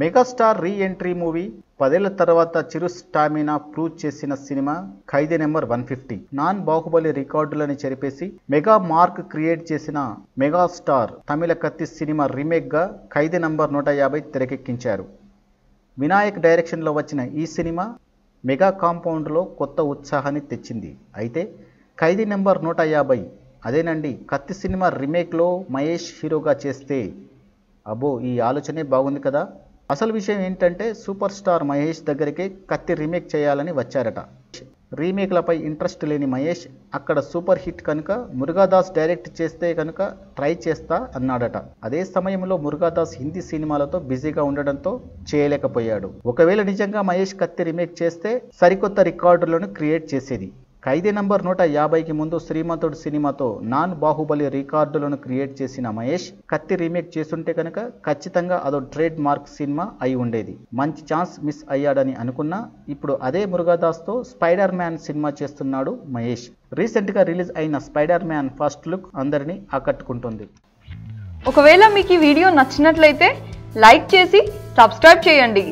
Megastar re entry movie పదేళ్ళ తర్వాత Chiru stamina prove చేసిన cinema Khaidi number one fifty. Non Baahubali రికార్డులని చెరిపేసి mega mark create చేసిన megastar తమిళ కత్తి సినిమా రీమేక్గా ఖైదీ నంబర్ నూట యాభై తెరకెక్కించారు. వినాయక్ డైరెక్షన్లో వచ్చిన ఈ సినిమా మెగా కాంపౌండ్లో కొత్త ఉత్సాహాన్ని తెచ్చింది. అయితే ఖైదీ నెంబర్ నూట యాభై అదేనండి కత్తి సినిమా రీమేక్లో మహేష్ హీరోగా చేస్తే. అబ్బో ఈ ఆలోచనే బాగుంది కదా. అసలు విషయం ఏంటంటే సూపర్ స్టార్ మహేష్ దగ్గరికి కత్తి రీమేక్ చేయాలని వచ్చారట. రీమేక్లపై ఇంట్రెస్ట్ లేని మహేష్ అక్కడ సూపర్ హిట్ కనుక మురుగాదాస్ డైరెక్ట్ చేస్తే కనుక ట్రై చేస్తా అన్నాడట. అదే సమయంలో మురుగాదాస్ హిందీ సినిమాలతో బిజీగా ఉండడంతో చేయలేకపోయాడు. ఒకవేళ నిజంగా మహేష్ కత్తి రీమేక్ చేస్తే సరికొత్త రికార్డులను క్రియేట్ చేసేది. ఖైదీ నంబర్ నూట యాభైకి ముందు శ్రీమంతుడు సినిమాతో నాన్ బాహుబలి రికార్డులను క్రియేట్ చేసిన మహేష్ కత్తి రీమేక్ చేస్తుంటే కనుక ఖచ్చితంగా అదో ట్రేడ్ మార్క్ సినిమా అయి ఉండేది. మంచి ఛాన్స్ మిస్ అయ్యాడని అనుకున్నా ఇప్పుడు అదే మురుగాదాస్తో స్పైడర్ మ్యాన్ సినిమా చేస్తున్నాడు మహేష్. రీసెంట్గా రిలీజ్ అయిన స్పైడర్ మ్యాన్ ఫస్ట్ లుక్ అందరినీ ఆకట్టుకుంటుంది. ఒకవేళ మీకు ఈ వీడియో నచ్చినట్లయితే లైక్ చేసి సబ్స్క్రైబ్ చేయండి.